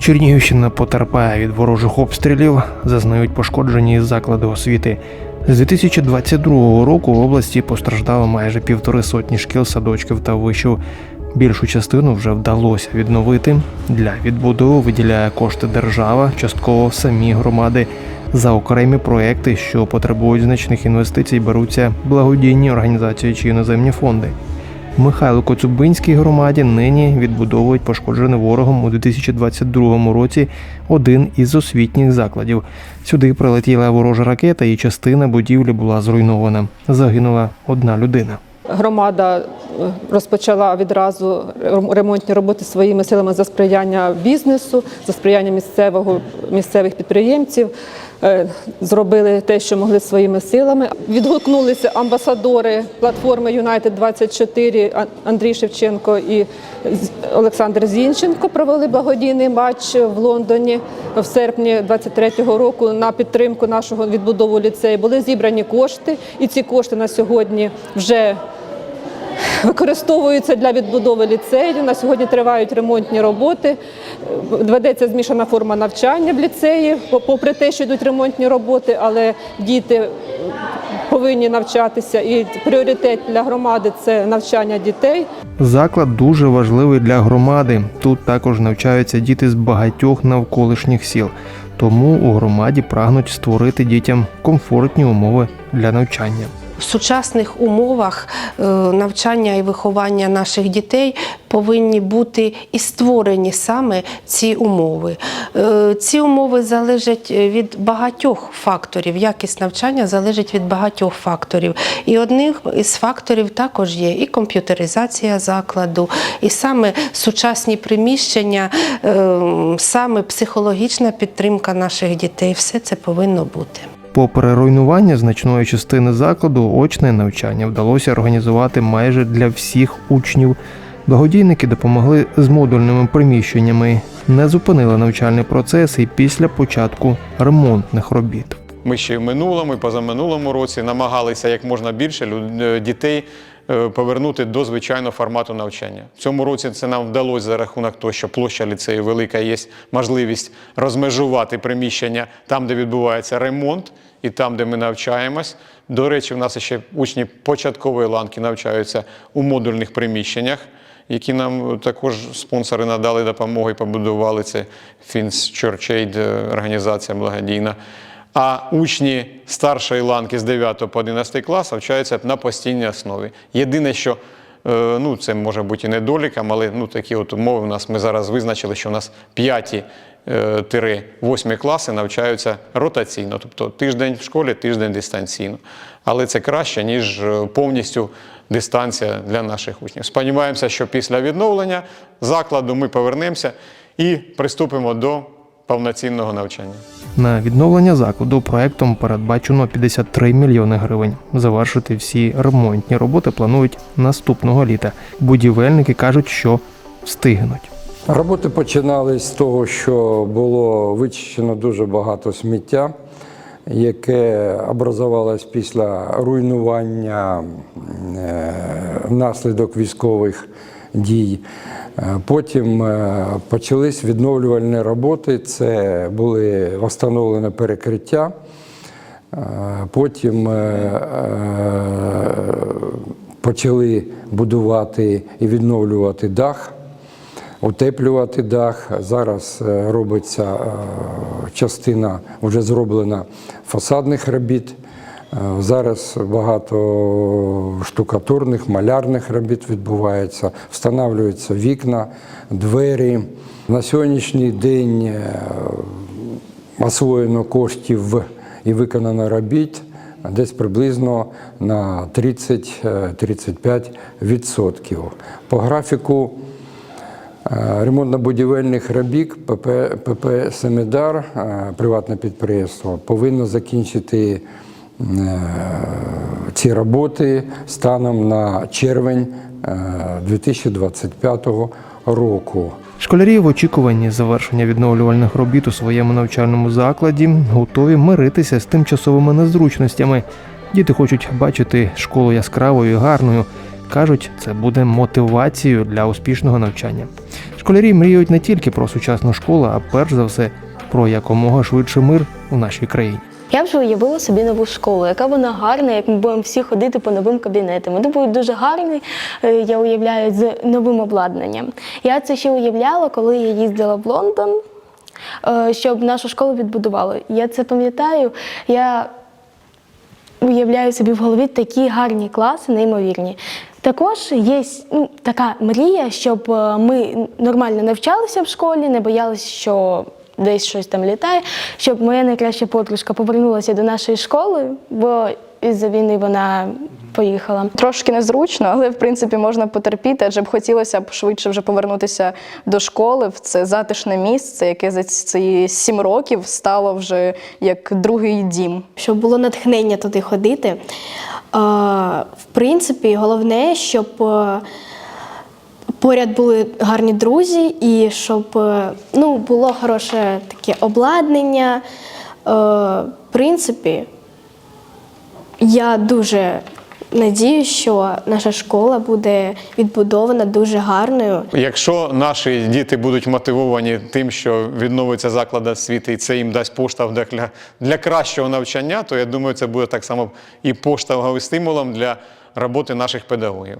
Чернігівщина потерпає від ворожих обстрілів, зазнають пошкоджені заклади освіти. З 2022 року в області постраждало майже півтори сотні шкіл, садочків та вишів. Більшу частину вже вдалося відновити. Для відбудови виділяє кошти держава, частково самі громади. За окремі проекти, що потребують значних інвестицій, беруться благодійні організації чи іноземні фонди. Михайло Коцюбинській громаді нині відбудовують пошкоджений ворогом у 2022 році один із освітніх закладів. Сюди прилетіла ворожа ракета, і частина будівлі була зруйнована. Загинула одна людина. Громада е, розпочала відразу ремонтні роботи своїми силами за сприяння бізнесу, за сприяння місцевого місцевих підприємців. Е, Зробили те, що могли своїми силами. Відгукнулися амбасадори платформи Юнайтед 24 Андрій Шевченко і Олександр Зінченко. Провели благодійний матч в Лондоні в серпні 23-го року на підтримку нашого відбудову ліцею. Були зібрані кошти, і ці кошти на сьогодні вже використовуються для відбудови ліцею. На сьогодні тривають ремонтні роботи. Ведеться змішана форма навчання в ліцеї, попри те, що йдуть ремонтні роботи, але діти повинні навчатися. І пріоритет для громади це навчання дітей. Заклад дуже важливий для громади. Тут також навчаються діти з багатьох навколишніх сіл. Тому у громаді прагнуть створити дітям комфортні умови для навчання. В сучасних умовах е, навчання і виховання наших дітей повинні бути і створені саме ці умови. Е, Ці умови залежать від багатьох факторів. Якість навчання залежить від багатьох факторів. І одним із факторів також є і комп'ютеризація закладу, і саме сучасні приміщення, е, саме психологічна підтримка наших дітей. Все це повинно бути. Попри руйнування значної частини закладу, очне навчання вдалося організувати майже для всіх учнів. Благодійники допомогли з модульними приміщеннями, не зупинили навчальний процес і після початку ремонтних робіт. Ми ще в минулому і позаминулому році намагалися як можна більше е, дітей повернути до звичайного формату навчання. В цьому році це нам вдалося за рахунок того, що площа ліцею велика, є можливість розмежувати приміщення там, де відбувається ремонт, і там, де ми навчаємось. До речі, в нас ще учні початкової ланки навчаються у модульних приміщеннях. Які нам також спонсори надали допомогу і побудували це Aid, е, організація благодійна. А учні старшої ланки з 9 по 11 клас навчаються на постійній основі. Єдине, що е, ну, це може бути і недоліком, але ну, такі от умови у нас ми зараз визначили, що у нас 5 8 класи навчаються ротаційно, тобто тиждень в школі, тиждень дистанційно. Але це краще, ніж е, повністю дистанція для наших учнів. Сподіваємося, що після відновлення закладу ми повернемося і приступимо до повноцінного навчання. На відновлення закладу проектом передбачено 53 мільйони гривень. Завершити всі ремонтні роботи планують наступного літа. Будівельники кажуть, що встигнуть. Роботи починались з того, що було вичищено дуже багато сміття, яке образувалось після руйнування е, внаслідок військових дій. Е, Потім е, почались відновлювальні роботи. Це були встановлені перекриття. Е, Потім почали будувати і відновлювати дах утеплювати дах. Зараз робиться частина вже зроблена фасадних робіт. Е, Зараз багато штукатурних, малярних робіт відбувається, встановлюються вікна, двері. На сьогоднішній день е, освоєно коштів і виконано робіт десь приблизно на 30-35%. По графіку Е, Ремонтно-будівельних робіт ПП, ПП Семедар, е, приватне підприємство, повинно закінчити е, ці роботи станом на червень е, 2025 року. Школярі в очікуванні завершення відновлювальних робіт у своєму навчальному закладі готові миритися з тимчасовими незручностями. Діти хочуть бачити школу яскравою і гарною. Кажуть, це буде мотивацією для успішного навчання. Школярі мріють не тільки про сучасну школу, а перш за все про якомога швидший мир у нашій країні. Я вже уявила собі нову школу, яка вона гарна, як ми будемо всі ходити по новим кабінетам. Вони будуть дуже гарні, е, я уявляю, з новим обладнанням. Я це ще уявляла, коли я їздила в Лондон, е, щоб нашу школу відбудували. Я це пам'ятаю. Я уявляю собі в голові такі гарні класи, неймовірні. Також є ну, така мрія, щоб е, ми нормально навчалися в школі, не боялися, що десь щось там літає, щоб моя найкраща подружка повернулася до нашої школи, бо із-за війни вона поїхала. Трошки незручно, але в принципі можна потерпіти, адже б хотілося б швидше вже повернутися до школи в це затишне місце, яке за ці сім років стало вже як другий дім. щоб було натхнення туди ходити. В принципі, головне, щоб е, поряд були гарні друзі і щоб е, ну, було хороше таке обладнання. Е, В принципі, я дуже надію, що наша школа буде відбудована дуже гарною. Якщо наші діти будуть мотивовані тим, що відновиться заклад освіти, і це їм дасть поштовх для, для кращого навчання, то я думаю, це буде так само і поштовхом і стимулом для роботи наших педагогів.